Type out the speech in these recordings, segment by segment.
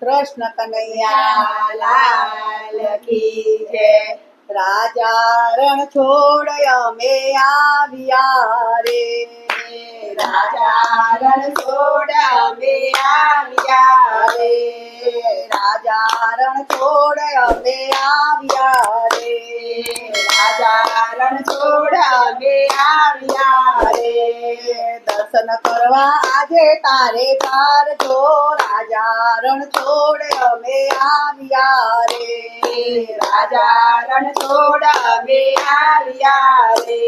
કૃષ્ણ કનૈયા લાલ કી જય. રાજા રણ છોડ આવ્યા રે. રાજા રણ છોડ અમે આવ્યા રે. રાજા રણ છોડ આવ્યા રે. રાજા રણ છોડ અમે આવ્યા રે. દર્શન કરવા આજે તારે તાર જો રાજા રણ છોડ અમે આવ્યા રે રાજા રણ છોડ અમે આવ્યા રે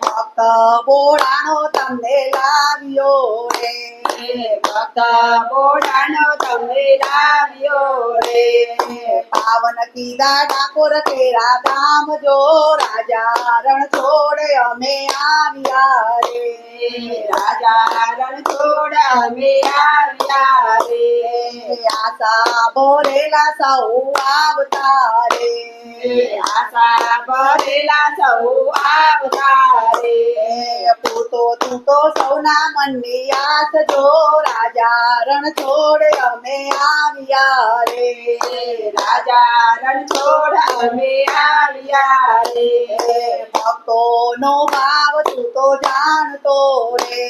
ભક્ત બોડાનો તમને લાવ્યો રે પાવન કીધા ઠાકોર કે ધામ જો રાજા રણ છોડ અમે આવ્યા રે. રાજા રણ છોડ અમે આવ્યા રે. આશા બોરેલા સૌ આવતા રે. આશા ભરેલા સૌ આવતા રે પૂતો તું તો સૌના મનની આસ જો રાજા રણ છોડ અમે આવ્યા રે રાજા રણ છોડ અમે આવ્યા રે ભક્તો નો ભાવ તું તો જાણતો રે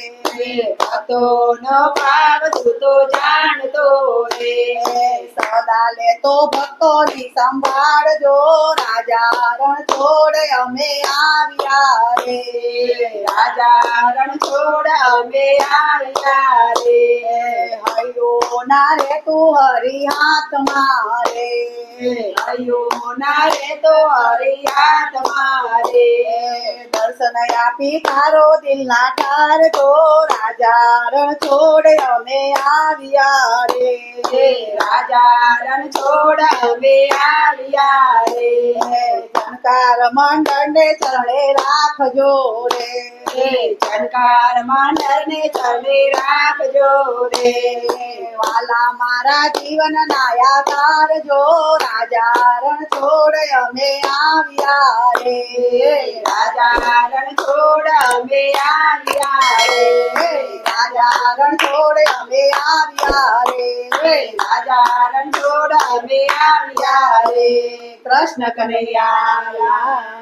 ભક્તો નો ભાવ તું તો જાણતો રે સદા લેતો ભક્તો ની સંભાળજો રાજા રણ છોડ અમે આવ્યા રે રાજા રણ છોડ અમે આવ્યા રે હૈયો ના રે તું હરી હાથ મારે હૈયો ના રે તો હરી હાથ મારે દર્શન આપી તારો દિલ ના ઠાર તો રાજા રણ છોડ અમે આવ્યા રે. રાજા રણ છોડ અમે આવ્યા જનકાર મંડળ ને ચરણે રાખજો રે. જનકાર મંડળ ને ચરણે રાખજો રે. વાલા મારા જીવન નાયા તારજો રાજા રણ છોડ અમે આવ્યા રે. રાજા રણ છોડ અમે આવ્યા રે. રાજા રણ રે રાજા રણ છોડ અમે આવ્યા રે કૃષ્ણ કનૈયા